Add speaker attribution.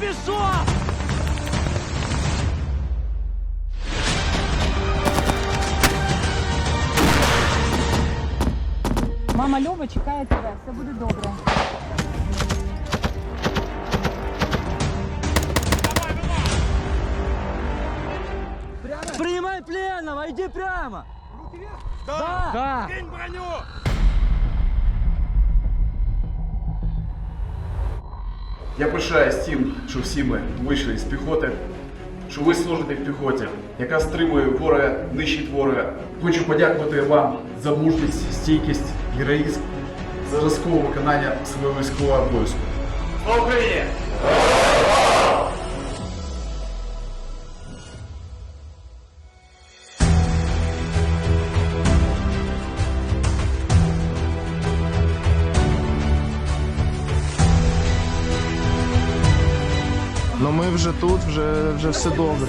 Speaker 1: пішов!
Speaker 2: Мама Льова чекає тебе, все буде добре.
Speaker 1: Принимай пленного, иди прямо! Да! Да!
Speaker 3: Кинь броню!
Speaker 4: Я пишаюсь тим, що всі ми вийшли з піхоти, що ви служите в піхоті, яка стримує ворога, нищить ворога. Хочу подякувати вам за мужність, стійкість, героїзм, за зразкове виконання свого військового обов'язку. Україні!
Speaker 5: Ну ми вже тут, вже, вже все добре.